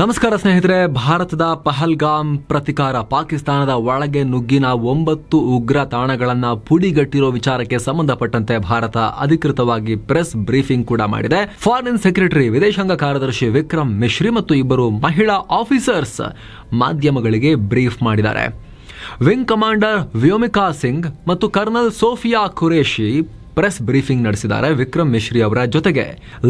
ನಮಸ್ಕಾರ ಸ್ನೇಹಿತರೆ, ಭಾರತದ ಪಹಲ್ಗಾಮ್ ಪ್ರತಿಕಾರ ಪಾಕಿಸ್ತಾನದ ಒಳಗೆ ನುಗ್ಗಿನ ಒಂಬತ್ತು ಉಗ್ರ ತಾಣಗಳನ್ನು ಪುಡಿಗಟ್ಟಿರೋ ವಿಚಾರಕ್ಕೆ ಸಂಬಂಧಪಟ್ಟಂತೆ ಭಾರತ ಅಧಿಕೃತವಾಗಿ ಪ್ರೆಸ್ ಬ್ರೀಫಿಂಗ್ ಕೂಡ ಮಾಡಿದೆ. ಫಾರಿನ್ ಸೆಕ್ರೆಟರಿ, ವಿದೇಶಾಂಗ ಕಾರ್ಯದರ್ಶಿ ವಿಕ್ರಮ್ ಮಿಶ್ರಿ ಮತ್ತು ಇಬ್ಬರು ಮಹಿಳಾ ಆಫೀಸರ್ಸ್ ಮಾಧ್ಯಮಗಳಿಗೆ ಬ್ರೀಫ್ ಮಾಡಿದ್ದಾರೆ. ವಿಂಗ್ ಕಮಾಂಡರ್ ವ್ಯೋಮಿಕಾ ಸಿಂಗ್ ಮತ್ತು colonel Sofia Qureshi press briefing ನಡೆಸಿದ್ದಾರೆ ವಿಕ್ರಮ್ ಮಿಶ್ರಿ ಅವರ ಜೊತೆಗೆ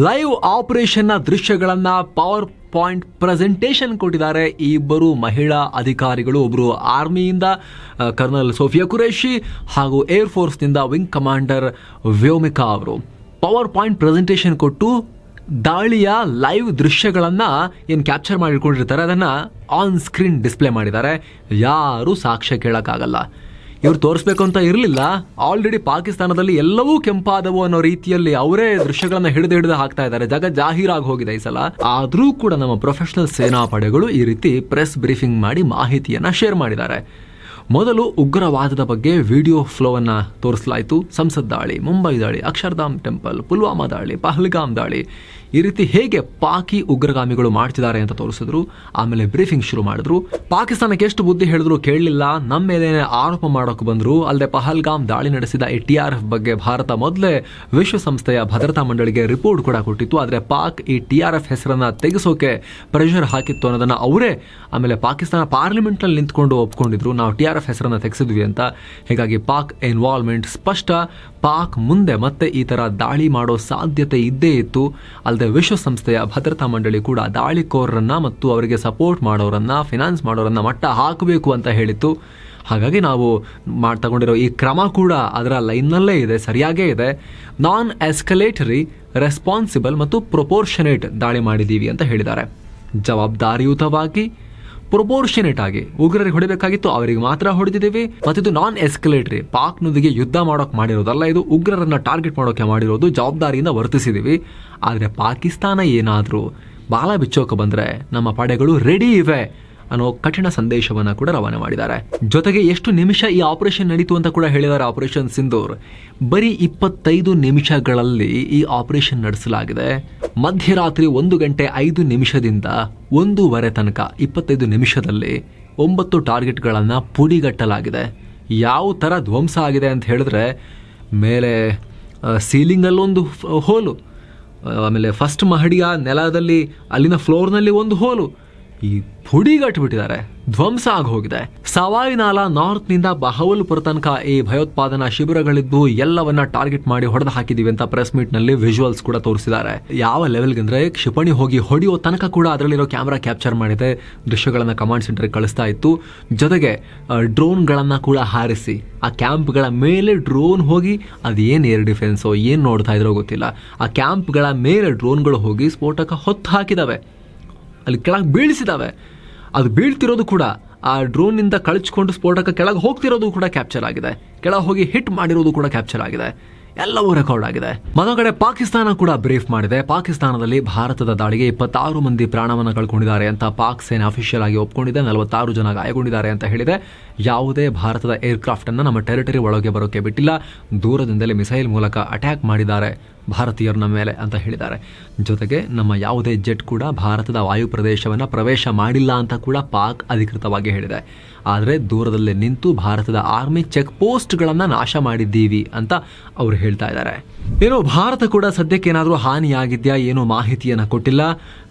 ಲೈವ್ ಆಪರೇಷನ್ ದೃಶ್ಯಗಳನ್ನು ಪವರ್ ಪಾಯಿಂಟ್ ಪ್ರೆಸೆಂಟೇಷನ್ ಕೊಟ್ಟಿದ್ದಾರೆ. ಈ ಇಬ್ಬರು ಮಹಿಳಾ ಅಧಿಕಾರಿಗಳು ಒಬ್ಬರು ಆರ್ಮಿಯಿಂದ ಕರ್ನಲ್ ಸೋಫಿಯಾ ಕುರೇಶಿ ಹಾಗೂ ಏರ್ ಫೋರ್ಸ್ನಿಂದ ವಿಂಗ್ ಕಮಾಂಡರ್ ವ್ಯೋಮಿಕಾ ಅವರು. ಪವರ್ ಪಾಯಿಂಟ್ ಪ್ರೆಸೆಂಟೇಷನ್ ಕೊಟ್ಟು ದಾಳಿಯ ಲೈವ್ ದೃಶ್ಯಗಳನ್ನು ಏನು ಕ್ಯಾಪ್ಚರ್ ಮಾಡಿಕೊಂಡಿರ್ತಾರೆ ಅದನ್ನ ಆನ್ ಸ್ಕ್ರೀನ್ ಡಿಸ್ಪ್ಲೇ ಮಾಡಿದ್ದಾರೆ. ಯಾರು ಸಾಕ್ಷ್ಯ ಕೇಳಕ್ಕಾಗಲ್ಲ. ಇವ್ರು ತೋರಿಸ್ಬೇಕು ಅಂತ ಇರಲಿಲ್ಲ. ಆಲ್ರೆಡಿ ಪಾಕಿಸ್ತಾನದಲ್ಲಿ ಎಲ್ಲವೂ ಕೆಂಪಾದವು ಅನ್ನೋ ರೀತಿಯಲ್ಲಿ ಅವರೇ ದೃಶ್ಯಗಳನ್ನ ಹಿಡಿದು ಹಿಡಿದು ಹಾಕ್ತಾ ಇದ್ದಾರೆ. ಜಾಗ ಜಾಹೀರಾಗಿ ಹೋಗಿದೆ ಈ ಸಲ. ಆದ್ರೂ ಕೂಡ ನಮ್ಮ ಪ್ರೊಫೆಷನಲ್ ಸೇನಾ ಪಡೆಗಳು ಈ ರೀತಿ ಪ್ರೆಸ್ ಬ್ರೀಫಿಂಗ್ ಮಾಡಿ ಮಾಹಿತಿಯನ್ನ ಶೇರ್ ಮಾಡಿದ್ದಾರೆ. ಮೊದಲು ಉಗ್ರವಾದದ ಬಗ್ಗೆ ವಿಡಿಯೋ ಫ್ಲೋವನ್ನು ತೋರಿಸಲಾಯಿತು. ಸಂಸತ್ ದಾಳಿ, ಮುಂಬೈ ದಾಳಿ, ಅಕ್ಷರಧಾಮ್ ಟೆಂಪಲ್, ಪುಲ್ವಾಮಾ ದಾಳಿ, ಪಹಲ್ಗಾಮ್ ದಾಳಿ. ಈ ರೀತಿ ಹೇಗೆ ಪಾಕಿ ಉಗ್ರಗಾಮಿಗಳು ಮಾಡ್ತಿದ್ದಾರೆ ಅಂತ ತೋರಿಸಿದ್ರು. ಆಮೇಲೆ ಬ್ರೀಫಿಂಗ್ ಶುರು ಮಾಡಿದ್ರು. ಪಾಕಿಸ್ತಾನಕ್ಕೆ ಎಷ್ಟು ಬುದ್ಧಿ ಹೇಳಿದ್ರು ಕೇಳಲಿಲ್ಲ. ನಮ್ಮ ಮೇಲೆ ಆರೋಪ ಮಾಡೋಕೆ ಬಂದರು. ಅಲ್ಲದೆ ಪಹಲ್ಗಾಮ್ ದಾಳಿ ನಡೆಸಿದ ಈ ಟಿ ಆರ್ ಎಫ್ ಬಗ್ಗೆ ಭಾರತ ಮೊದಲೇ ವಿಶ್ವಸಂಸ್ಥೆಯ ಭದ್ರತಾ ಮಂಡಳಿಗೆ ರಿಪೋರ್ಟ್ ಕೂಡ ಕೊಟ್ಟಿತ್ತು. ಆದರೆ ಪಾಕ್ ಈ ಟಿ ಆರ್ ಎಫ್ ಹೆಸರನ್ನು ತೆಗೆಸೋಕೆ ಪ್ರೆಷರ್ ಹಾಕಿತ್ತು ಅನ್ನೋದನ್ನು ಅವರೇ ಆಮೇಲೆ ಪಾಕಿಸ್ತಾನ ಪಾರ್ಲಿಮೆಂಟ್ನಲ್ಲಿ ನಿಂತ್ಕೊಂಡು ಒಪ್ಕೊಂಡಿದ್ರು. ನಾವು ಟಿ ಎಫ್ ಹೆಸರನ್ನು ತೆಗೆಸಿದ್ವಿ ಅಂತ. ಹೀಗಾಗಿ ಪಾಕ್ ಇನ್ವಾಲ್ವ್ಮೆಂಟ್ ಸ್ಪಷ್ಟ. ಪಾಕ್ ಮುಂದೆ ಮತ್ತೆ ಈ ಥರ ದಾಳಿ ಮಾಡೋ ಸಾಧ್ಯತೆ ಇದ್ದೇ ಇತ್ತು. ಅಲ್ಲದೆ ವಿಶ್ವಸಂಸ್ಥೆಯ ಭದ್ರತಾ ಮಂಡಳಿ ಕೂಡ ದಾಳಿಕೋರರನ್ನು ಮತ್ತು ಅವರಿಗೆ ಸಪೋರ್ಟ್ ಮಾಡೋರನ್ನ ಫಿನಾನ್ಸ್ ಮಾಡೋರನ್ನು ಮಟ್ಟ ಹಾಕಬೇಕು ಅಂತ ಹೇಳಿತ್ತು. ಹಾಗಾಗಿ ನಾವು ಮಾಡಿ ತಗೊಂಡಿರೋ ಈ ಕ್ರಮ ಕೂಡ ಅದರ ಲೈನ್ನಲ್ಲೇ ಇದೆ, ಸರಿಯಾಗೇ ಇದೆ. ನಾನ್ ಎಸ್ಕಲೇಟರಿ ರೆಸ್ಪಾನ್ಸಿಬಲ್ ಮತ್ತು ಪ್ರೊಪೋರ್ಷನೇಟ್ ದಾಳಿ ಮಾಡಿದ್ದೀವಿ ಅಂತ ಹೇಳಿದ್ದಾರೆ. ಜವಾಬ್ದಾರಿಯುತವಾಗಿ ಪ್ರೊಪೋರ್ಷನೇಟ್ ಆಗಿ ಉಗ್ರರಿಗೆ ಹೊಡಿಬೇಕಾಗಿತ್ತು, ಅವರಿಗೆ ಮಾತ್ರ ಹೊಡೆದಿದ್ದೀವಿ ಮತ್ತಿದು ನಾನ್ ಎಸ್ಕಲೇಟರಿ ಪಾಕ್ನೊಂದಿಗೆ ಯುದ್ಧ ಮಾಡೋಕೆ ಮಾಡಿರೋದಲ್ಲ ಇದು. ಉಗ್ರರನ್ನ ಟಾರ್ಗೆಟ್ ಮಾಡೋಕೆ ಮಾಡಿರೋದು, ಜವಾಬ್ದಾರಿಯಿಂದ ವರ್ತಿಸಿದ್ದೀವಿ ಆದರೆ ಪಾಕಿಸ್ತಾನ ಏನಾದರೂ ಬಾಲ ಬಿಚ್ಚೋಕೆ ಬಂದರೆ ನಮ್ಮ ಪಡೆಗಳು ರೆಡಿ ಇವೆ ಅನ್ನೋ ಕಠಿಣ ಸಂದೇಶವನ್ನು ಕೂಡ ರವಾನೆ ಮಾಡಿದ್ದಾರೆ. ಜೊತೆಗೆ ಎಷ್ಟು ನಿಮಿಷ ಈ ಆಪರೇಷನ್ ನಡೀತು ಅಂತ ಕೂಡ ಹೇಳಿದ್ದಾರೆ ಆಪರೇಷನ್ ಸಿಂಧೂರ್ ಬರೀ ಇಪ್ಪತ್ತೈದು ನಿಮಿಷಗಳಲ್ಲಿ ಈ ಆಪರೇಷನ್ ನಡೆಸಲಾಗಿದೆ. ಮಧ್ಯರಾತ್ರಿ ಒಂದು ಗಂಟೆ ಐದು ನಿಮಿಷದಿಂದ ಒಂದೂವರೆ ತನಕ, ಇಪ್ಪತ್ತೈದು ನಿಮಿಷದಲ್ಲಿ ಒಂಬತ್ತು ಟಾರ್ಗೆಟ್ಗಳನ್ನು ಪುಡಿಗಟ್ಟಲಾಗಿದೆ. ಯಾವ ಥರ ಧ್ವಂಸ ಆಗಿದೆ ಅಂತ ಹೇಳಿದ್ರೆ, ಮೇಲೆ ಸೀಲಿಂಗಲ್ಲೊಂದು ಹೋಲು ಆಮೇಲೆ ಫಸ್ಟ್ ಮಹಡಿಯ ನೆಲದಲ್ಲಿ, ಅಲ್ಲಿನ ಫ್ಲೋರ್ನಲ್ಲಿ ಒಂದು ಹೋಲು, ಈ ಪುಡಿಗಟ್ಟಿಬಿಟ್ಟಿದ್ದಾರೆ ಧ್ವಂಸ ಆಗಿ ಹೋಗಿದೆ ಸವಾಯಿ ನಾಲಾ ನಾರ್ತ್ನಿಂದ ಬಹವಲ್ಪುರ ತನಕ ಈ ಭಯೋತ್ಪಾದನಾ ಶಿಬಿರಗಳಿದ್ದು ಎಲ್ಲವನ್ನ ಟಾರ್ಗೆಟ್ ಮಾಡಿ ಹೊಡೆದು ಹಾಕಿದೀವಿ ಅಂತ ಪ್ರೆಸ್ ಮೀಟ್ನಲ್ಲಿ ವಿಜುವಲ್ಸ್ ಕೂಡ ತೋರಿಸಿದ್ದಾರೆ. ಯಾವ ಲೆವೆಲ್ಗೆ ಅಂದ್ರೆ ಕ್ಷಿಪಣಿ ಹೋಗಿ ಹೊಡೆಯೋ ತನಕ ಕೂಡ ಅದರಲ್ಲಿರೋ ಕ್ಯಾಮ್ರಾ ಕ್ಯಾಪ್ಚರ್ ಮಾಡಿದೆ. ದೃಶ್ಯಗಳನ್ನ ಕಮಾಂಡ್ ಸೆಂಟರ್ ಕಳಿಸ್ತಾ ಇತ್ತು. ಜೊತೆಗೆ ಡ್ರೋನ್ಗಳನ್ನ ಕೂಡ ಹಾರಿಸಿ. ಆ ಕ್ಯಾಂಪ್ಗಳ ಮೇಲೆ ಡ್ರೋನ್ ಹೋಗಿ ಅದೇನು ಏರ್ ಡಿಫೆನ್ಸೋ, ಏನು ನೋಡ್ತಾ ಇದ್ರೋ ಗೊತ್ತಿಲ್ಲ. ಆ ಕ್ಯಾಂಪ್ಗಳ ಮೇಲೆ ಡ್ರೋನ್ಗಳು ಹೋಗಿ ಸ್ಫೋಟಕ ಹೊತ್ತು ಹಾಕಿದಾವೆ. ಅಲ್ಲಿ ಕೆಳಗೆ ಬೀಳಿಸಿದಾವೆ. ಅದು ಬೀಳ್ತಿರೋದು ಕೂಡ ಆ ಡ್ರೋನ್ನಿಂದ ಕಳಚ್ಕೊಂಡು ಸ್ಫೋಟಕ ಕೆಳಗೆ ಹೋಗ್ತಿರೋದು ಕೂಡ ಕ್ಯಾಪ್ಚರ್ ಆಗಿದೆ. ಕೆಳಗೆ ಹೋಗಿ ಹಿಟ್ ಮಾಡಿರೋದು ಕೂಡ ಕ್ಯಾಪ್ಚರ್ ಆಗಿದೆ. ಎಲ್ಲವೂ ರೆಕಾರ್ಡ್ ಆಗಿದೆ. ಮತ್ತೊಂದು ಪಾಕಿಸ್ತಾನ ಕೂಡ ಬ್ರೀಫ್ ಮಾಡಿದೆ. ಪಾಕಿಸ್ತಾನದಲ್ಲಿ ಭಾರತದ ದಾಳಿಗೆ ಇಪ್ಪತ್ತಾರು ಮಂದಿ ಪ್ರಾಣವನ್ನು ಕಳ್ಕೊಂಡಿದ್ದಾರೆ ಅಂತ ಪಾಕ್ ಸೇನೆ ಅಫಿಷಿಯಲ್ ಆಗಿ ಒಪ್ಕೊಂಡಿದೆ. ನಲವತ್ತಾರು ಜನ ಗಾಯಗೊಂಡಿದ್ದಾರೆ ಅಂತ ಹೇಳಿದೆ. ಯಾವುದೇ ಭಾರತದ ಏರ್ಕ್ರಾಫ್ಟ್ ಅನ್ನು ನಮ್ಮ ಟೆರಿಟರಿ ಒಳಗೆ ಬರೋಕೆ ಬಿಟ್ಟಿಲ್ಲ. ದೂರದಿಂದಲೇ ಮಿಸೈಲ್ ಮೂಲಕ ಅಟ್ಯಾಕ್ ಮಾಡಿದ್ದಾರೆ. ಭಾರತೀಯರನ್ನ ಮೇಲೆ ಅಂತ ಹೇಳಿದ್ದಾರೆ. ಜೊತೆಗೆ ನಮ್ಮ ಯಾವುದೇ ಜೆಟ್ ಕೂಡ ಭಾರತದ ವಾಯು ಪ್ರದೇಶವನ್ನು ಪ್ರವೇಶ ಮಾಡಿಲ್ಲ ಅಂತ ಕೂಡ ಪಾಕ್ ಅಧಿಕೃತವಾಗಿ ಹೇಳಿದೆ. ಆದರೆ ದೂರದಲ್ಲೇ ನಿಂತು ಭಾರತದ ಆರ್ಮಿ ಚೆಕ್ ಪೋಸ್ಟ್ಗಳನ್ನು ನಾಶ ಮಾಡಿದ್ದೀವಿ ಅಂತ ಅವರು ಹೇಳ್ತಾ ಇದ್ದಾರೆ. ಏನು ಭಾರತ ಕೂಡ ಸದ್ಯಕ್ಕೆ ಏನಾದರೂ ಹಾನಿಯಾಗಿದೆಯಾ ಏನು ಮಾಹಿತಿಯನ್ನು ಕೊಟ್ಟಿಲ್ಲ.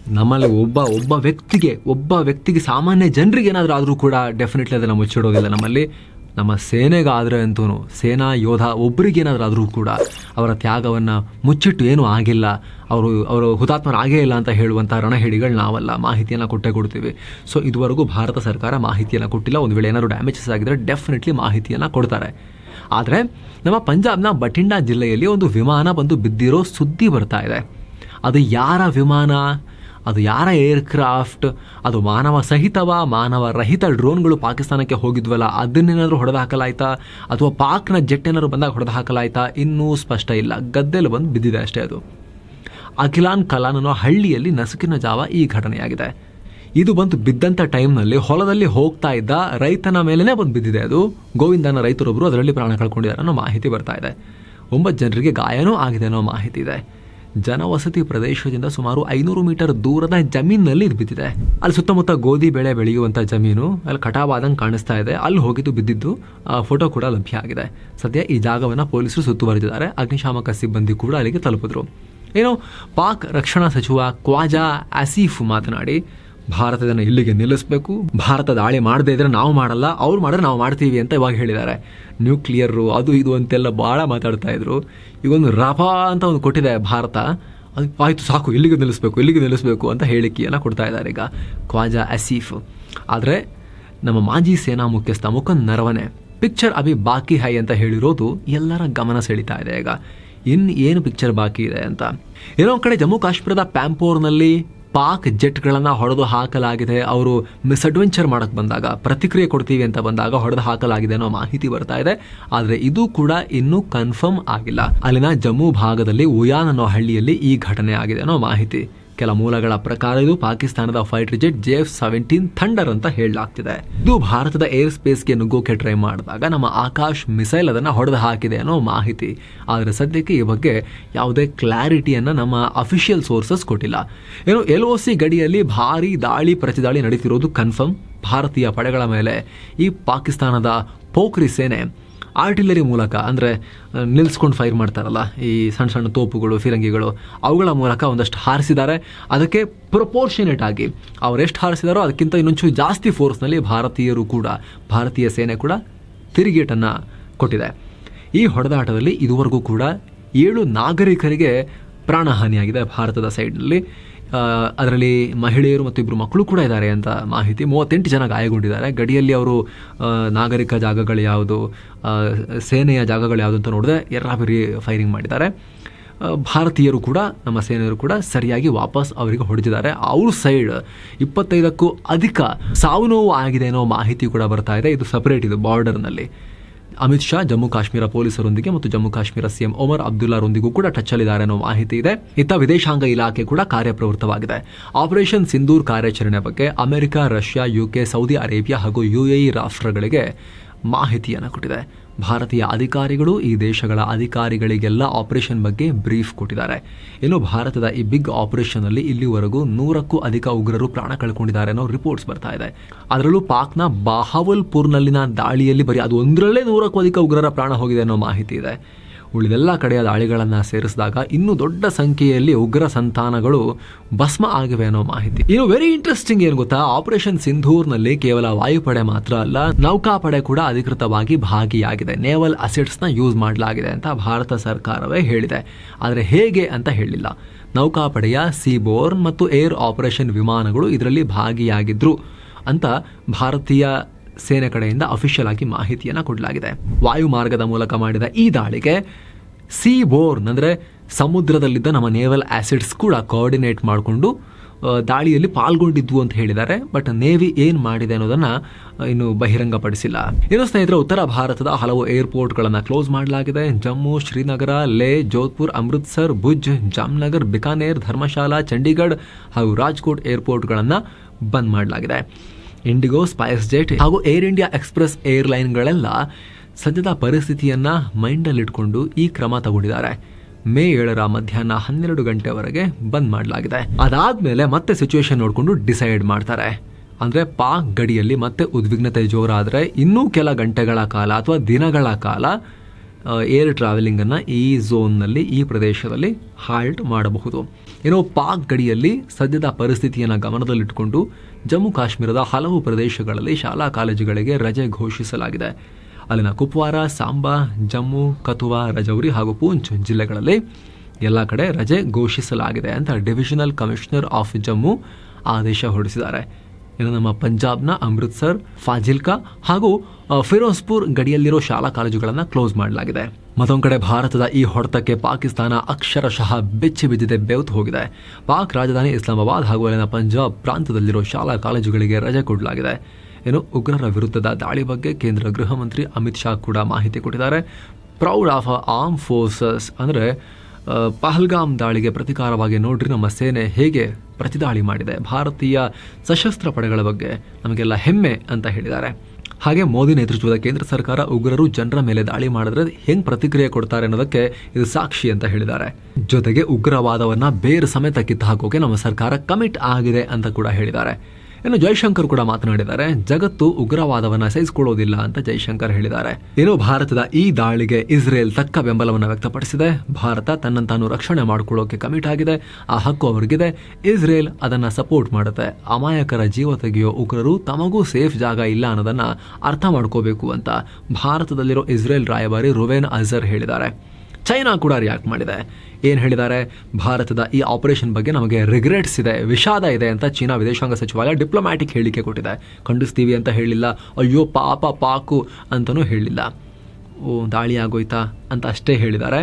ನಮ್ಮಲ್ಲಿ ಒಬ್ಬ ಒಬ್ಬ ವ್ಯಕ್ತಿಗೆ ಒಬ್ಬ ವ್ಯಕ್ತಿಗೆ ಸಾಮಾನ್ಯ ಜನರಿಗೆ ಏನಾದರೂ ಆದರೂ ಕೂಡ ಡೆಫಿನೆಟ್ಲಿ ಅದನ್ನು ಮುಚ್ಚಿಡೋದಿಲ್ಲ ನಮ್ಮಲ್ಲಿ. ನಮ್ಮ ಸೇನೆಗಾದರೆ ಅಂತೂ ಸೇನಾ ಯೋಧ ಒಬ್ಬರಿಗೇನಾದರೂ ಕೂಡ ಅವರ ತ್ಯಾಗವನ್ನು ಮುಚ್ಚಿಟ್ಟು ಏನೂ ಆಗಿಲ್ಲ. ಅವರು ಅವರು ಹುತಾತ್ಮರಾಗೇ ಇಲ್ಲ ಅಂತ ಹೇಳುವಂಥ ರಣಹೇಡಿಗಳು ನಾವಲ್ಲ. ಮಾಹಿತಿಯನ್ನು ಕೊಟ್ಟೇ ಕೊಡ್ತೀವಿ. ಸೊ, ಇದುವರೆಗೂ ಭಾರತ ಸರ್ಕಾರ ಮಾಹಿತಿಯನ್ನು ಕೊಟ್ಟಿಲ್ಲ. ಒಂದು ವೇಳೆ ಏನಾದರೂ ಡ್ಯಾಮೇಜಸ್ ಆಗಿದ್ರೆ ಡೆಫಿನೆಟ್ಲಿ ಮಾಹಿತಿಯನ್ನು ಕೊಡ್ತಾರೆ. ಆದರೆ, ನಮ್ಮ ಪಂಜಾಬ್ನ ಬಠಿಂಡಾ ಜಿಲ್ಲೆಯಲ್ಲಿ ಒಂದು ವಿಮಾನ ಬಂದು ಬಿದ್ದಿರೋ ಸುದ್ದಿ ಬರ್ತಾ ಇದೆ. ಅದು ಯಾರ ವಿಮಾನ? ಅದು ಯಾರ ಏರ್ಕ್ರಾಫ್ಟ್? ಅದು ಮಾನವ ಸಹಿತವ? ಮಾನವ ರಹಿತ ಡ್ರೋನ್ಗಳು ಪಾಕಿಸ್ತಾನಕ್ಕೆ ಹೋಗಿದ್ವಲ್ಲ, ಅದನ್ನೇನಾದರೂ ಹೊಡೆದು ಹಾಕಲಾಯ್ತಾ ಅಥವಾ ಪಾಕ್ನ ಜೆಟ್ ಏನಾದರೂ ಬಂದಾಗ ಹೊಡೆದು ಹಾಕಲಾಯ್ತಾ ಇನ್ನೂ ಸ್ಪಷ್ಟ ಇಲ್ಲ. ಗದ್ದೆಲು ಬಂದು ಬಿದ್ದಿದೆ ಅಷ್ಟೇ ಅದು. ಅಖಿಲಾನ್ ಕಲಾನ್ ಅನ್ನೋ ಹಳ್ಳಿಯಲ್ಲಿ ನಸುಕಿನ ಜಾವ ಈ ಘಟನೆಯಾಗಿದೆ. ಇದು ಬಂದು ಬಿದ್ದಂಥ ಟೈಮ್ನಲ್ಲಿ ಹೊಲದಲ್ಲಿ ಹೋಗ್ತಾ ಇದ್ದ ರೈತನ ಮೇಲೇ ಬಂದು ಬಿದ್ದಿದೆ ಅದು. ಗೋವಿಂದನ ರೈತರೊಬ್ಬರು ಅದರಲ್ಲಿ ಪ್ರಾಣ ಕಳ್ಕೊಂಡಿದ್ದಾರೆ ಅನ್ನೋ ಮಾಹಿತಿ ಬರ್ತಾ ಇದೆ. ಒಂಬತ್ತು ಜನರಿಗೆ ಗಾಯನೂ ಆಗಿದೆ ಅನ್ನೋ ಮಾಹಿತಿ ಇದೆ. ಜನವಸತಿ ಪ್ರದೇಶದಿಂದ ಸುಮಾರು ಐನೂರು ಮೀಟರ್ ದೂರದ ಜಮೀನಿನಲ್ಲಿ ಇದು ಬಿದ್ದಿದೆ. ಅಲ್ಲಿ ಸುತ್ತಮುತ್ತ ಗೋಧಿ ಬೆಳೆ ಬೆಳೆಯುವಂಥ ಜಮೀನು, ಅಲ್ಲಿ ಕಟಾವಾದಂಗೆ ಕಾಣಿಸ್ತಾ ಇದೆ. ಅಲ್ಲಿ ಹೋಗಿದ್ದು ಬಿದ್ದಿದ್ದು ಫೋಟೋ ಕೂಡ ಲಭ್ಯ ಆಗಿದೆ. ಸದ್ಯ ಈ ಜಾಗವನ್ನು ಪೊಲೀಸರು ಸುತ್ತುವರೆದಿದ್ದಾರೆ. ಅಗ್ನಿಶಾಮಕ ಸಿಬ್ಬಂದಿ ಕೂಡ ಅಲ್ಲಿಗೆ ತಲುಪಿದ್ರು. ಏನು ಪಾಕ್ ರಕ್ಷಣಾ ಸಚಿವ ಕ್ವಾಜಾ ಆಸೀಫ್ ಮಾತನಾಡಿ ಭಾರತದನ್ನು ಇಲ್ಲಿಗೆ ನಿಲ್ಲಿಸಬೇಕು. ಭಾರತ ದಾಳಿ ಮಾಡದೇ ಇದ್ರೆ ನಾವು ಮಾಡಲ್ಲ, ಅವ್ರು ಮಾಡಿದ್ರೆ ನಾವು ಮಾಡ್ತೀವಿ ಅಂತ ಇವಾಗ ಹೇಳಿದ್ದಾರೆ. ನ್ಯೂಕ್ಲಿಯರು ಅದು ಇದು ಅಂತೆಲ್ಲ ಭಾಳ ಮಾತಾಡ್ತಾ ಇದ್ರು. ಈಗೊಂದು ರಫಾ ಅಂತ ಒಂದು ಕೊಟ್ಟಿದೆ ಭಾರತ. ಅದು ಆಯಿತು ಸಾಕು, ಇಲ್ಲಿಗೆ ನಿಲ್ಲಿಸಬೇಕು ಇಲ್ಲಿಗೆ ನಿಲ್ಲಿಸಬೇಕು ಅಂತ ಹೇಳಿಕೆಯನ್ನು ಕೊಡ್ತಾ ಇದ್ದಾರೆ ಈಗ ಖ್ವಾಜಾ ಅಸೀಫ್. ಆದರೆ ನಮ್ಮ ಮಾಜಿ ಸೇನಾ ಮುಖ್ಯಸ್ಥ ಮುಖನ್ ನರವನೆ ಪಿಕ್ಚರ್ ಅಭಿ ಬಾಕಿ ಹೈ ಅಂತ ಹೇಳಿರೋದು ಎಲ್ಲರ ಗಮನ ಸೆಳೀತಾ ಇದೆ ಈಗ. ಇನ್ ಏನು ಪಿಕ್ಚರ್ ಬಾಕಿ ಇದೆ ಅಂತ? ಏನೋ ಕಡೆ ಜಮ್ಮು ಕಾಶ್ಮೀರದ ಪ್ಯಾಂಪೋರ್ನಲ್ಲಿ ಪಾಕ್ ಜೆಟ್ಗಳನ್ನು ಹೊಡೆದು ಹಾಕಲಾಗಿದೆ. ಅವರು ಮಿಸ್ಅಡ್ವೆಂಚರ್ ಮಾಡೋಕ್ಕೆ ಬಂದಾಗ, ಪ್ರತಿಕ್ರಿಯೆ ಕೊಡ್ತೀವಿ ಅಂತ ಬಂದಾಗ ಹೊಡೆದು ಹಾಕಲಾಗಿದೆ ಅನ್ನೋ ಮಾಹಿತಿ ಬರ್ತಾ ಇದೆ. ಆದರೆ ಇದು ಕೂಡ ಇನ್ನೂ ಕನ್ಫರ್ಮ್ ಆಗಿಲ್ಲ. ಅಲ್ಲಿನ ಜಮ್ಮು ಭಾಗದಲ್ಲಿ ಉಯಾನ್ ಅನ್ನೋ ಹಳ್ಳಿಯಲ್ಲಿ ಈ ಘಟನೆ ಆಗಿದೆ ಅನ್ನೋ ಮಾಹಿತಿ. ಕೆಲ ಮೂಲಗಳ ಪ್ರಕಾರ ಇದು ಪಾಕಿಸ್ತಾನದ fighter jet J F seventeen thunder ಅಂತ ಹೇಳಲಾಗ್ತಿದೆ. ಇದು ಭಾರತದ ಏರ್ ಸ್ಪೇಸ್ಗೆ ನುಗ್ಗೋಕೆ ಟ್ರೈ ಮಾಡಿದಾಗ ನಮ್ಮ ಆಕಾಶ್ ಮಿಸೈಲ್ ಅದನ್ನ ಹೊಡೆದು ಹಾಕಿದೆ ಅನ್ನೋ ಮಾಹಿತಿ. ಆದರೆ ಸದ್ಯಕ್ಕೆ ಈ ಬಗ್ಗೆ ಯಾವುದೇ ಕ್ಲಾರಿಟಿಯನ್ನ ನಮ್ಮ ಅಫಿಷಿಯಲ್ ಸೋರ್ಸಸ್ ಕೊಟ್ಟಿಲ್ಲ. ಏನು ಎಲ್ ಒ ಸಿ ಗಡಿಯಲ್ಲಿ ಭಾರಿ ದಾಳಿ ಪ್ರತಿದಾಳಿ ನಡೀತಿರೋದು ಕನ್ಫರ್ಮ್ ಭಾರತೀಯ ಪಡೆಗಳ ಮೇಲೆ ಈ ಪಾಕಿಸ್ತಾನದ ಪೋಖ್ರಿ ಸೇನೆ ಆರ್ಟಿಲರಿ ಮೂಲಕ, ಅಂದರೆ ನಿಲ್ಲಿಸ್ಕೊಂಡು ಫೈರ್ ಮಾಡ್ತಾರಲ್ಲ, ಈ ಸಣ್ಣ ಸಣ್ಣ ತೋಪುಗಳು, ಫಿರಂಗಿಗಳು, ಅವುಗಳ ಮೂಲಕ ಒಂದಷ್ಟು ಹಾರಿಸಿದ್ದಾರೆ. ಅದಕ್ಕೆ ಪ್ರಪೋರ್ಷನೇಟ್ ಆಗಿ ಅವರೆಷ್ಟು ಹಾರಿಸಿದಾರೋ ಅದಕ್ಕಿಂತ ಇನ್ನೊಂಚೂರು ಜಾಸ್ತಿ ಫೋರ್ಸ್ನಲ್ಲಿ ಭಾರತೀಯರು ಕೂಡ, ಭಾರತೀಯ ಸೇನೆ ಕೂಡ ತಿರುಗೇಟನ್ನು ಕೊಟ್ಟಿದೆ. ಈ ಹೊಡೆದಾಟದಲ್ಲಿ ಇದುವರೆಗೂ ಕೂಡ ಏಳು ನಾಗರಿಕರಿಗೆ ಪ್ರಾಣಹಾನಿಯಾಗಿದೆ ಭಾರತದ ಸೈಡ್ನಲ್ಲಿ. ಅದರಲ್ಲಿ ಮಹಿಳೆಯರು ಮತ್ತು ಇಬ್ಬರು ಮಕ್ಕಳು ಕೂಡ ಇದ್ದಾರೆ ಅಂತ ಮಾಹಿತಿ. ಮೂವತ್ತೆಂಟು ಜನ ಗಾಯಗೊಂಡಿದ್ದಾರೆ. ಗಡಿಯಲ್ಲಿ ಅವರು ನಾಗರಿಕ ಜಾಗಗಳು ಯಾವುದು ಸೇನೆಯ ಜಾಗಗಳು ಯಾವುದು ಅಂತ ನೋಡಿದ್ರೆ ಎರ್ರಾಬಿರಿ ಫೈರಿಂಗ್ ಮಾಡಿದ್ದಾರೆ. ಭಾರತೀಯರು ಕೂಡ, ನಮ್ಮ ಸೇನೆಯರು ಕೂಡ ಸರಿಯಾಗಿ ವಾಪಸ್ ಅವರಿಗೆ ಹೊಡೆದಿದ್ದಾರೆ. ಅವ್ರ ಸೈಡ್ ಇಪ್ಪತ್ತೈದಕ್ಕೂ ಅಧಿಕ ಸಾವು ನೋವು ಆಗಿದೆ ಅನ್ನೋ ಮಾಹಿತಿ ಕೂಡ ಬರ್ತಾ ಇದೆ. ಇದು ಸಪ್ರೇಟ್ ಇದು ಬಾರ್ಡರ್ನಲ್ಲಿ ಅಮಿತ್ ಶಾ, ಜಮ್ಮು ಕಾಶ್ಮೀರ ಪೊಲೀಸರೊಂದಿಗೆ ಮತ್ತು ಜಮ್ಮು ಕಾಶ್ಮೀರ ಸಿಎಂ ಒಮರ್ ಅಬ್ದುಲ್ಲಾರೊಂದಿಗೂ ಕೂಡ ಟಚ್ ಅಲ್ಲಿದ್ದಾರೆ ಅನ್ನೋ ಮಾಹಿತಿ ಇದೆ. ಇತ್ತ ವಿದೇಶಾಂಗ ಇಲಾಖೆ ಕೂಡ ಕಾರ್ಯಪ್ರವೃತ್ತವಾಗಿದೆ. ಆಪರೇಷನ್ ಸಿಂಧೂರ್ ಕಾರ್ಯಾಚರಣೆ ಬಗ್ಗೆ America, Russia, UK, Saudi Arabia ಹಾಗೂ ಯುಎಇ ರಾಷ್ಟ್ರಗಳಿಗೆ ಮಾಹಿತಿಯನ್ನು ಕೊಟ್ಟಿದೆ. ಭಾರತೀಯ ಅಧಿಕಾರಿಗಳು ಈ ದೇಶಗಳ ಅಧಿಕಾರಿಗಳಿಗೆಲ್ಲ ಆಪರೇಷನ್ ಬಗ್ಗೆ ಬ್ರೀಫ್ ಕೊಟ್ಟಿದ್ದಾರೆ. ಇನ್ನು ಭಾರತದ ಈ ಬಿಗ್ ಆಪರೇಷನ್ ಅಲ್ಲಿ ಇಲ್ಲಿವರೆಗೂ ನೂರಕ್ಕೂ ಅಧಿಕ ಉಗ್ರರು ಪ್ರಾಣ ಕಳ್ಕೊಂಡಿದ್ದಾರೆ ಅನ್ನೋ ರಿಪೋರ್ಟ್ಸ್ ಬರ್ತಾ ಇದೆ. ಅದರಲ್ಲೂ ಪಾಕ್ನ ಬಾಹವಲ್ಪುರ್ನಲ್ಲಿನ ದಾಳಿಯಲ್ಲಿ ಬರೀ ಅದು ಒಂದರಲ್ಲೇ ನೂರಕ್ಕೂ ಅಧಿಕ ಉಗ್ರರ ಪ್ರಾಣ ಹೋಗಿದೆ ಅನ್ನೋ ಮಾಹಿತಿ ಇದೆ. ಉಳಿದೆಲ್ಲ ಕಡೆಯ ದಾಳಿಗಳನ್ನು ಸೇರಿಸಿದಾಗ ಇನ್ನೂ ದೊಡ್ಡ ಸಂಖ್ಯೆಯಲ್ಲಿ ಉಗ್ರ ಸಂತಾನಗಳು ಭಸ್ಮ ಆಗಿವೆ ಅನ್ನೋ ಮಾಹಿತಿ. ಇನ್ನು ವೆರಿ ಇಂಟ್ರೆಸ್ಟಿಂಗ್ ಏನು ಗೊತ್ತಾ? ಆಪರೇಷನ್ ಸಿಂಧೂರ್ನಲ್ಲಿ ಕೇವಲ ವಾಯುಪಡೆ ಮಾತ್ರ ಅಲ್ಲ, ನೌಕಾಪಡೆ ಕೂಡ ಅಧಿಕೃತವಾಗಿ ಭಾಗಿಯಾಗಿದೆ. ನೇವಲ್ ಅಸೆಟ್ಸ್ನ ಯೂಸ್ ಮಾಡಲಾಗಿದೆ ಅಂತ ಭಾರತ ಸರ್ಕಾರವೇ ಹೇಳಿದೆ. ಆದರೆ ಹೇಗೆ ಅಂತ ಹೇಳಿಲ್ಲ. ನೌಕಾಪಡೆಯ ಸೀಬೋರ್ನ್ ಮತ್ತು ಏರ್ ಆಪರೇಷನ್ ವಿಮಾನಗಳು ಇದರಲ್ಲಿ ಭಾಗಿಯಾಗಿದ್ರು ಅಂತ ಭಾರತೀಯ ಸೇನೆ ಕಡೆಯಿಂದ ಅಫಿಷಿಯಲ್ ಆಗಿ ಮಾಹಿತಿಯನ್ನು ಕೊಡಲಾಗಿದೆ. ವಾಯು ಮಾರ್ಗದ ಮೂಲಕ ಮಾಡಿದ ಈ ದಾಳಿಗೆ ಸಿ ಬೋರ್ನ್ ಅಂದರೆ ಸಮುದ್ರದಲ್ಲಿದ್ದ ನಮ್ಮ ನೇವಲ್ ಆ್ಯಸಿಡ್ಸ್ ಕೂಡ ಕೋಆರ್ಡಿನೇಟ್ ಮಾಡಿಕೊಂಡು ದಾಳಿಯಲ್ಲಿ ಪಾಲ್ಗೊಂಡಿದ್ವು ಅಂತ ಹೇಳಿದ್ದಾರೆ. ಬಟ್ ನೇವಿ ಏನು ಮಾಡಿದೆ ಅನ್ನೋದನ್ನು ಇನ್ನು ಬಹಿರಂಗಪಡಿಸಿಲ್ಲ. ಇನ್ನು ಸ್ನೇಹಿತರೆ, ಉತ್ತರ ಭಾರತದ ಹಲವು ಏರ್ಪೋರ್ಟ್ಗಳನ್ನು ಕ್ಲೋಸ್ ಮಾಡಲಾಗಿದೆ. ಜಮ್ಮು, ಶ್ರೀನಗರ, ಲೇ, ಜೋಧ್ಪುರ್, ಅಮೃತ್ಸರ್, ಭುಜ್, ಜಾಮ್ನಗರ್, ಬಿಕಾನೇರ್, ಧರ್ಮಶಾಲಾ, ಚಂಡೀಗಢ್ ಹಾಗೂ ರಾಜ್ಕೋಟ್ ಏರ್ಪೋರ್ಟ್ಗಳನ್ನು ಬಂದ್ ಮಾಡಲಾಗಿದೆ. ಇಂಡಿಗೋ, ಸ್ಪೈಸ್ ಜೆಟ್ ಹಾಗೂ ಏರ್ ಇಂಡಿಯಾ ಎಕ್ಸ್ಪ್ರೆಸ್ ಏರ್ಲೈನ್ಗಳೆಲ್ಲ ಸದ್ಯದ ಪರಿಸ್ಥಿತಿಯನ್ನ ಮೈಂಡಲ್ಲಿಟ್ಕೊಂಡು ಈ ಕ್ರಮ ತಗೊಂಡಿದ್ದಾರೆ. ಮೇ ಏಳರ ಮಧ್ಯಾಹ್ನ ಹನ್ನೆರಡು ಗಂಟೆವರೆಗೆ ಬಂದ್ ಮಾಡಲಾಗಿದೆ. ಅದಾದ್ಮೇಲೆ ಮತ್ತೆ ಸಿಚುವೇಶನ್ ನೋಡಿಕೊಂಡು ಡಿಸೈಡ್ ಮಾಡ್ತಾರೆ. ಅಂದ್ರೆ ಪಾಕ್ ಗಡಿಯಲ್ಲಿ ಮತ್ತೆ ಉದ್ವಿಗ್ನತೆ ಜೋರಾದರೆ ಇನ್ನೂ ಕೆಲ ಗಂಟೆಗಳ ಕಾಲ ಅಥವಾ ದಿನಗಳ ಕಾಲ ಏರ್ ಟ್ರಾವೆಲಿಂಗನ್ನು ಈ ಝೋನ್ನಲ್ಲಿ, ಈ ಪ್ರದೇಶದಲ್ಲಿ ಹಾಲ್ಟ್ ಮಾಡಬಹುದು. ಏನೋ ಪಾಕ್ ಗಡಿಯಲ್ಲಿ ಸದ್ಯದ ಪರಿಸ್ಥಿತಿಯನ್ನು ಗಮನದಲ್ಲಿಟ್ಟುಕೊಂಡು ಜಮ್ಮು ಕಾಶ್ಮೀರದ ಹಲವು ಪ್ರದೇಶಗಳಲ್ಲಿ ಶಾಲಾ ಕಾಲೇಜುಗಳಿಗೆ ರಜೆ ಘೋಷಿಸಲಾಗಿದೆ. ಅಲ್ಲಿನ ಕುಪ್ವಾರ, ಸಾಂಬಾ, ಜಮ್ಮು ಕಥುವಾ ರಜೌರಿ ಹಾಗೂ ಪೂಂಚ್ ಜಿಲ್ಲೆಗಳಲ್ಲಿ ಎಲ್ಲ ಕಡೆ ರಜೆ ಘೋಷಿಸಲಾಗಿದೆ ಅಂತ ಡಿವಿಷನಲ್ ಕಮಿಷನರ್ ಆಫ್ ಜಮ್ಮು ಆದೇಶ ಹೊರಡಿಸಿದ್ದಾರೆ. ಇನ್ನು ನಮ್ಮ ಪಂಜಾಬ್ನ ಅಮೃತ್ಸರ್ ಫಾಜಿಲ್ಕಾ ಹಾಗೂ ಫಿರೋಜ್ಪುರ್ ಗಡಿಯಲ್ಲಿರೋ ಶಾಲಾ ಕಾಲೇಜುಗಳನ್ನು ಕ್ಲೋಸ್ ಮಾಡಲಾಗಿದೆ. ಮತ್ತೊಂದು ಕಡೆ ಭಾರತದ ಈ ಹೊಡೆತಕ್ಕೆ ಪಾಕಿಸ್ತಾನ ಅಕ್ಷರಶಃ ಬೆಚ್ಚಿ ಬಿದ್ದಿದೆ, ಬೆವ್ತು ಹೋಗಿದೆ. ಪಾಕ್ ರಾಜಧಾನಿ ಇಸ್ಲಾಮಾಬಾದ್ ಹಾಗೂ ಅಲ್ಲಿನ ಪಂಜಾಬ್ ಪ್ರಾಂತದಲ್ಲಿರೋ ಶಾಲಾ ಕಾಲೇಜುಗಳಿಗೆ ರಜೆ ಕೊಡಲಾಗಿದೆ. ಏನು ಉಗ್ರರ ವಿರುದ್ಧದ ದಾಳಿ ಬಗ್ಗೆ ಕೇಂದ್ರ ಗೃಹ ಮಂತ್ರಿ ಅಮಿತ್ ಶಾ ಕೂಡ ಮಾಹಿತಿ ಕೊಟ್ಟಿದ್ದಾರೆ. ಪ್ರೌಡ್ ಆಫ್ ಆರ್ಮ್ ಫೋರ್ಸಸ್ ಅಂದರೆ ಪಹಲ್ಗಾಮ್ ದಾಳಿಗೆ ಪ್ರತಿಕಾರವಾಗಿ ನೋಡ್ರಿ, ನಮ್ಮ ಸೇನೆ ಹೇಗೆ ಪ್ರತಿದಾಳಿ ಮಾಡಿದೆ. ಭಾರತೀಯ ಸಶಸ್ತ್ರ ಪಡೆಗಳ ಬಗ್ಗೆ ನಮಗೆಲ್ಲ ಹೆಮ್ಮೆ ಅಂತ ಹೇಳಿದ್ದಾರೆ. ಹಾಗೆ ಮೋದಿ ನೇತೃತ್ವದ ಕೇಂದ್ರ ಸರ್ಕಾರ ಉಗ್ರರು ಜನರ ಮೇಲೆ ದಾಳಿ ಮಾಡಿದ್ರೆ ಹೆಂಗ್ ಪ್ರತಿಕ್ರಿಯೆ ಕೊಡ್ತಾರೆ ಅನ್ನೋದಕ್ಕೆ ಇದು ಸಾಕ್ಷಿ ಅಂತ ಹೇಳಿದ್ದಾರೆ. ಜೊತೆಗೆ ಉಗ್ರವಾದವನ್ನ ಬೇರೆ ಸಮೇತ ಕಿತ್ತು ಹಾಕೋಕೆ ನಮ್ಮ ಸರ್ಕಾರ ಕಮಿಟ್ ಆಗಿದೆ ಅಂತ ಕೂಡ ಹೇಳಿದ್ದಾರೆ. ಇನ್ನು ಜೈಶಂಕರ್ ಕೂಡ ಮಾತನಾಡಿದ್ದಾರೆ, ಜಗತ್ತು ಉಗ್ರವಾದವನ್ನ ಸಹಿಸಿಕೊಳ್ಳೋದಿಲ್ಲ ಅಂತ ಜೈಶಂಕರ್ ಹೇಳಿದ್ದಾರೆ. ಇನ್ನು ಭಾರತದ ಈ ದಾಳಿಗೆ ಇಸ್ರೇಲ್ ತಕ್ಕ ಬೆಂಬಲವನ್ನು ವ್ಯಕ್ತಪಡಿಸಿದೆ, ಭಾರತ ತನ್ನ ತಾನು ರಕ್ಷಣೆ ಮಾಡಿಕೊಳ್ಳೋಕೆ ಕಮಿಟ್ ಆಗಿದೆ, ಆ ಹಕ್ಕು ಅವರಿಗಿದೆ, ಇಸ್ರೇಲ್ ಅದನ್ನ ಸಪೋರ್ಟ್ ಮಾಡುತ್ತೆ. ಅಮಾಯಕರ ಜೀವ ತೆಗೆಯೋ ಉಗ್ರರು ತಮಗೂ ಸೇಫ್ ಜಾಗ ಇಲ್ಲ ಅನ್ನೋದನ್ನ ಅರ್ಥ ಮಾಡ್ಕೋಬೇಕು ಅಂತ ಭಾರತದಲ್ಲಿರೋ ಇಸ್ರೇಲ್ ರಾಯಭಾರಿ ರುವೇನ್ ಅಜರ್ ಹೇಳಿದ್ದಾರೆ. ಚೈನಾ ಕೂಡ ರಿಯಾಕ್ಟ್ ಮಾಡಿದೆ. ಏನು ಹೇಳಿದ್ದಾರೆ? ಭಾರತದ ಈ ಆಪರೇಷನ್ ಬಗ್ಗೆ ನಮಗೆ ರಿಗ್ರೆಟ್ಸ್ ಇದೆ, ವಿಷಾದ ಇದೆ ಅಂತ ಚೀನಾ ವಿದೇಶಾಂಗ ಸಚಿವಾಲಯ ಡಿಪ್ಲೊಮ್ಯಾಟಿಕ್ ಹೇಳಿಕೆ ಕೊಟ್ಟಿದೆ. ಖಂಡಿಸ್ತೀವಿ ಅಂತ ಹೇಳಿಲ್ಲ. ಅಯ್ಯೋ, ಪಾಪ, ಪಾಕು ಅಂತಲೂ ಹೇಳಿಲ್ಲ. ಓ, ದಾಳಿ ಆಗೋಯ್ತಾ ಅಂತ ಅಷ್ಟೇ ಹೇಳಿದ್ದಾರೆ.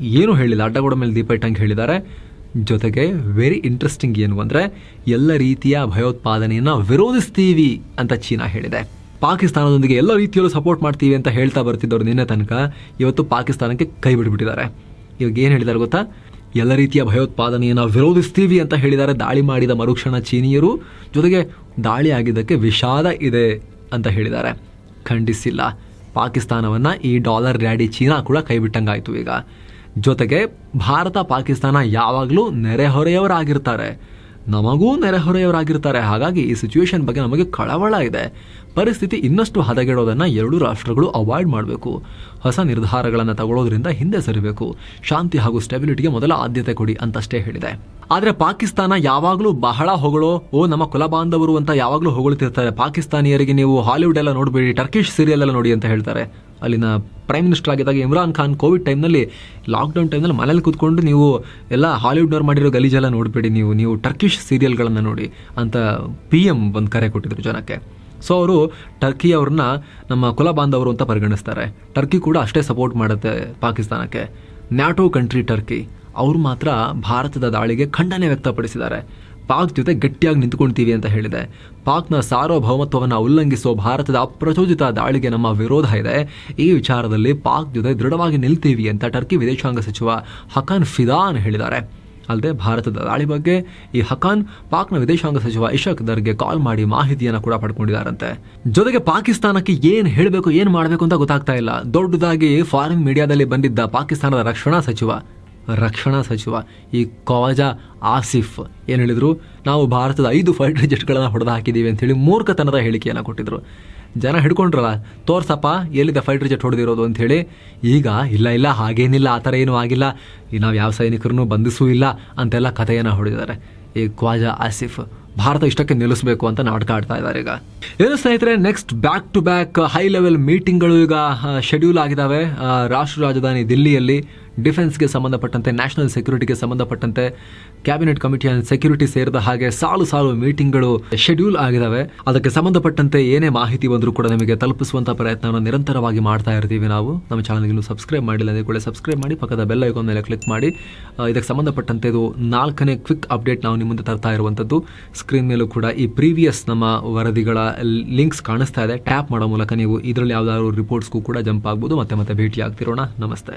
ಏನೂ ಹೇಳಿಲ್ಲ. ಅಡ್ಡಗೋಡ ಮೇಲೆ ದೀಪ ಇಟ್ಟಂಗೆ ಹೇಳಿದ್ದಾರೆ. ಜೊತೆಗೆ ವೆರಿ ಇಂಟ್ರೆಸ್ಟಿಂಗ್ ಏನು ಅಂದರೆ, ಎಲ್ಲ ರೀತಿಯ ಭಯೋತ್ಪಾದನೆಯನ್ನು ವಿರೋಧಿಸ್ತೀವಿ ಅಂತ ಚೀನಾ ಹೇಳಿದೆ. ಪಾಕಿಸ್ತಾನದೊಂದಿಗೆ ಎಲ್ಲ ರೀತಿಯಲ್ಲೂ ಸಪೋರ್ಟ್ ಮಾಡ್ತೀವಿ ಅಂತ ಹೇಳ್ತಾ ಬರ್ತಿದ್ದವ್ರು ನಿನ್ನೆ ತನಕ. ಇವತ್ತು ಪಾಕಿಸ್ತಾನಕ್ಕೆ ಕೈ ಬಿಟ್ಬಿಟ್ಟಿದ್ದಾರೆ. ಇವಾಗ ಏನು ಹೇಳಿದ್ದಾರೆ ಗೊತ್ತಾ? ಎಲ್ಲ ರೀತಿಯ ಭಯೋತ್ಪಾದನೆಯನ್ನು ವಿರೋಧಿಸ್ತೀವಿ ಅಂತ ಹೇಳಿದ್ದಾರೆ ದಾಳಿ ಮಾಡಿದ ಮರುಕ್ಷಣ ಚೀನಿಯರು. ಜೊತೆಗೆ ದಾಳಿ ಆಗಿದ್ದಕ್ಕೆ ವಿಷಾದ ಇದೆ ಅಂತ ಹೇಳಿದ್ದಾರೆ ಖಂಡಿಸಿಲ್ಲ. ಪಾಕಿಸ್ತಾನವನ್ನು ಈ ಡಾಲರ್ ರ್ಯಾಡಿ ಚೀನಾ ಕೂಡ ಕೈಬಿಟ್ಟಂಗಾಯಿತು ಈಗ. ಜೊತೆಗೆ ಭಾರತ ಪಾಕಿಸ್ತಾನ ಯಾವಾಗಲೂ ನೆರೆಹೊರೆಯವರಾಗಿರ್ತಾರೆ. ನಮಗೂ ನೆರೆಹೊರೆಯವರಾಗಿರ್ತಾರೆ ಹಾಗಾಗಿ ಈ ಸಿಚುವೇಶನ್ ಬಗ್ಗೆ ನಮಗೆ ಕಳವಳ ಇದೆ. ಪರಿಸ್ಥಿತಿ ಇನ್ನಷ್ಟು ಹದಗೆಡೋದನ್ನು ಎರಡೂ ರಾಷ್ಟ್ರಗಳು ಅವಾಯ್ಡ್ ಮಾಡಬೇಕು. ಹೊಸ ನಿರ್ಧಾರಗಳನ್ನು ತಗೊಳ್ಳೋದ್ರಿಂದ ಹಿಂದೆ ಸರಿಬೇಕು. ಶಾಂತಿ ಹಾಗೂ ಸ್ಟೆಬಿಲಿಟಿಗೆ ಮೊದಲ ಆದ್ಯತೆ ಕೊಡಿ ಅಂತಷ್ಟೇ ಹೇಳಿದೆ. ಆದರೆ ಪಾಕಿಸ್ತಾನ ಯಾವಾಗಲೂ ಬಹಳ ಹೊಗಳೋ, ಓ, ನಮ್ಮ ಕುಲ ಬಾಂಧವರು ಅಂತ ಯಾವಾಗಲೂ ಹೊಗಳುತ್ತಿರ್ತಾರೆ ಪಾಕಿಸ್ತಾನಿಯರಿಗೆ ನೀವು ಹಾಲಿವುಡ್ ಎಲ್ಲ ನೋಡಬೇಡಿ ಟರ್ಕಿಶ್ ಸೀರಿಯಲ್ ಎಲ್ಲ ನೋಡಿ ಅಂತ ಹೇಳ್ತಾರೆ. ಅಲ್ಲಿನ ಪ್ರೈಮ್ ಮಿನಿಸ್ಟರ್ ಆಗಿದ್ದಾಗ ಇಮ್ರಾನ್ ಖಾನ್ ಕೋವಿಡ್ ಟೈಮ್ನಲ್ಲಿ ಲಾಕ್ಡೌನ್ ಟೈಮ್ನಲ್ಲಿ ಮನೇಲಿ ಕೂತ್ಕೊಂಡು ನೀವು ಎಲ್ಲ ಹಾಲಿವುಡ್ನವ್ರು ಮಾಡಿರೋ ಗಲೀಜೆಲ್ಲ ನೋಡಬೇಡಿ ನೀವು ನೀವು ಟರ್ಕಿಶ್ ಸೀರಿಯಲ್ಗಳನ್ನು ನೋಡಿ ಅಂತ ಪಿ ಎಂ ಒಂದು ಕರೆ ಕೊಟ್ಟಿದ್ರು ಜನಕ್ಕೆ. ಸೊ ಅವರು ಟರ್ಕಿ ಅವ್ರನ್ನ ನಮ್ಮ ಕುಲ ಬಾಂಧವರು ಅಂತ ಪರಿಗಣಿಸ್ತಾರೆ. ಟರ್ಕಿ ಕೂಡ ಅಷ್ಟೇ ಸಪೋರ್ಟ್ ಮಾಡುತ್ತೆ ಪಾಕಿಸ್ತಾನಕ್ಕೆ. ನ್ಯಾಟೋ ಕಂಟ್ರಿ ಟರ್ಕಿ ಅವರು ಮಾತ್ರ ಭಾರತದ ದಾಳಿಗೆ ಖಂಡನೆ ವ್ಯಕ್ತಪಡಿಸಿದ್ದಾರೆ. ಪಾಕ್ ಜೊತೆ ಗಟ್ಟಿಯಾಗಿ ನಿಂತ್ಕೊಳ್ತೀವಿ ಅಂತ ಹೇಳಿದೆ. ಪಾಕ್ನ ಸಾರ್ವಭೌಮತ್ವವನ್ನು ಉಲ್ಲಂಘಿಸುವ ಭಾರತದ ಅಪ್ರಚೋದಿತ ದಾಳಿಗೆ ನಮ್ಮ ವಿರೋಧ ಇದೆ. ಈ ವಿಚಾರದಲ್ಲಿ ಪಾಕ್ ಜೊತೆ ದೃಢವಾಗಿ ನಿಲ್ತೀವಿ ಅಂತ ಟರ್ಕಿ ವಿದೇಶಾಂಗ ಸಚಿವ ಹಕಾನ್ ಫಿದಾನ್ ಹೇಳಿದ್ದಾರೆ. ಅಲ್ಲದೆ ಭಾರತದ ದಾಳಿ ಬಗ್ಗೆ ಈ ಹಕಾನ್ ಪಾಕ್ನ ವಿದೇಶಾಂಗ ಸಚಿವ ಇಶಾಕ್ ದರ್ಗೆ ಕಾಲ್ ಮಾಡಿ ಮಾಹಿತಿಯನ್ನು ಕೂಡ ಪಡ್ಕೊಂಡಿದ್ದಾರಂತೆ. ಜೊತೆಗೆ ಪಾಕಿಸ್ತಾನಕ್ಕೆ ಏನು ಹೇಳಬೇಕು, ಏನು ಮಾಡಬೇಕು ಅಂತ ಗೊತ್ತಾಗ್ತಾ ಇಲ್ಲ. ದೊಡ್ಡದಾಗಿ ಫಾರಿನ್ ಮೀಡಿಯಾದಲ್ಲಿ ಬಂದಿದ್ದ ಪಾಕಿಸ್ತಾನದ ರಕ್ಷಣಾ ಸಚಿವ ರಕ್ಷಣಾ ಸಚಿವ ಈ ಖವಾಜಾ ಆಸಿಫ್ ಏನು ಹೇಳಿದರು? ನಾವು ಭಾರತದ ಐದು ಫೈಟರ್ ಜೆಟ್ಗಳನ್ನು ಹೊಡೆದು ಹಾಕಿದ್ದೀವಿ ಅಂಥೇಳಿ ಮೂರ್ಖತನದ ಹೇಳಿಕೆಯನ್ನು ಕೊಟ್ಟಿದ್ರು. ಜನ ಹಿಡ್ಕೊಂಡ್ರಲ್ಲ, ತೋರ್ಸಪ್ಪ, ಎಲ್ಲಿದೆ ಫೈಟರ್ ಜೆಟ್ ಹೊಡೆದಿರೋದು ಅಂಥೇಳಿ ಈಗ ಇಲ್ಲ ಇಲ್ಲ, ಹಾಗೇನಿಲ್ಲ, ಆ ಥರ ಏನೂ ಆಗಿಲ್ಲ ನಾವು ಯಾವ ಸೈನಿಕರನ್ನು ಬಂಧಿಸೂ ಇಲ್ಲ ಅಂತೆಲ್ಲ ಕಥೆಯನ್ನು ಹೊಡೆದಿದ್ದಾರೆ. ಈ ಖ್ವಾಜಾ ಆಸಿಫ್, ಭಾರತ ಇಷ್ಟಕ್ಕೆ ನಿಲ್ಲಿಸಬೇಕು ಅಂತ ನಾಟಕ ಆಡ್ತಾ ಇದ್ದಾರೆ ಈಗ. ಏನು ಸ್ನೇಹಿತರೆ next back to back high level ಮೀಟಿಂಗ್ಗಳು ಈಗ ಶೆಡ್ಯೂಲ್ ಆಗಿದ್ದಾವೆ ರಾಷ್ಟ್ರ ರಾಜಧಾನಿ ದಿಲ್ಲಿಯಲ್ಲಿ ಡಿಫೆನ್ಸ್ಗೆ ಸಂಬಂಧಪಟ್ಟಂತೆ, ನ್ಯಾಷನಲ್ ಸೆಕ್ಯೂರಿಟಿಗೆ ಸಂಬಂಧಪಟ್ಟಂತೆ, ಕ್ಯಾಬಿನೆಟ್ ಕಮಿಟಿ ಆನ್ ಸೆಕ್ಯೂರಿಟಿ ಸೇರಿದ ಹಾಗೆ ಸಾಲು ಸಾಲು ಮೀಟಿಂಗ್ಗಳು ಶೆಡ್ಯೂಲ್ ಆಗಿದ್ದಾವೆ ಅದಕ್ಕೆ ಸಂಬಂಧಪಟ್ಟಂತೆ ಏನೇ ಮಾಹಿತಿ ಬಂದರೂ ಕೂಡ ನಿಮಗೆ ತಲುಪಿಸುವಂಥ ಪ್ರಯತ್ನವನ್ನು ನಿರಂತರವಾಗಿ ಮಾಡ್ತಾ ಇರ್ತೀವಿ ನಾವು. ನಮ್ಮ ಚಾನಲ್ಗೆ ಇನ್ನೂ ಸಬ್ಸ್ಕ್ರೈಬ್ ಮಾಡಿಲ್ಲ ಅಂದರೆ ಕೂಡ ಸಬ್ಸ್ಕ್ರೈಬ್ ಮಾಡಿ, ಪಕ್ಕದ ಬೆಲ್ ಐಕಾನ್ ಮೇಲೆ ಕ್ಲಿಕ್ ಮಾಡಿ. ಇದಕ್ಕೆ ಸಂಬಂಧಪಟ್ಟಂತೆ ಇದು ನಾಲ್ಕನೇ ಕ್ವಿಕ್ ಅಪ್ಡೇಟ್ ನಾವು ನಿಮ್ಮ ತರ್ತಾ ಇರುವಂಥದ್ದು ಸ್ಕ್ರೀನ್ ಮೇಲೂ ಕೂಡ ಈ ಪ್ರೀವಿಯಸ್ ನಮ್ಮ ವರದಿಗಳ ಲಿಂಕ್ಸ್ ಕಾಣಿಸ್ತಾ ಇದೆ. ಟ್ಯಾಪ್ ಮಾಡೋ ಮೂಲಕ ನೀವು ಇದರಲ್ಲಿ ಯಾವುದಾದ್ರು ರಿಪೋರ್ಟ್ಸ್ಗೂ ಕೂಡ ಜಂಪ್ ಆಗ್ಬೋದು. ಮತ್ತೆ ಮತ್ತೆ ಭೇಟಿ ಆಗ್ತಿರೋಣ ನಮಸ್ತೆ.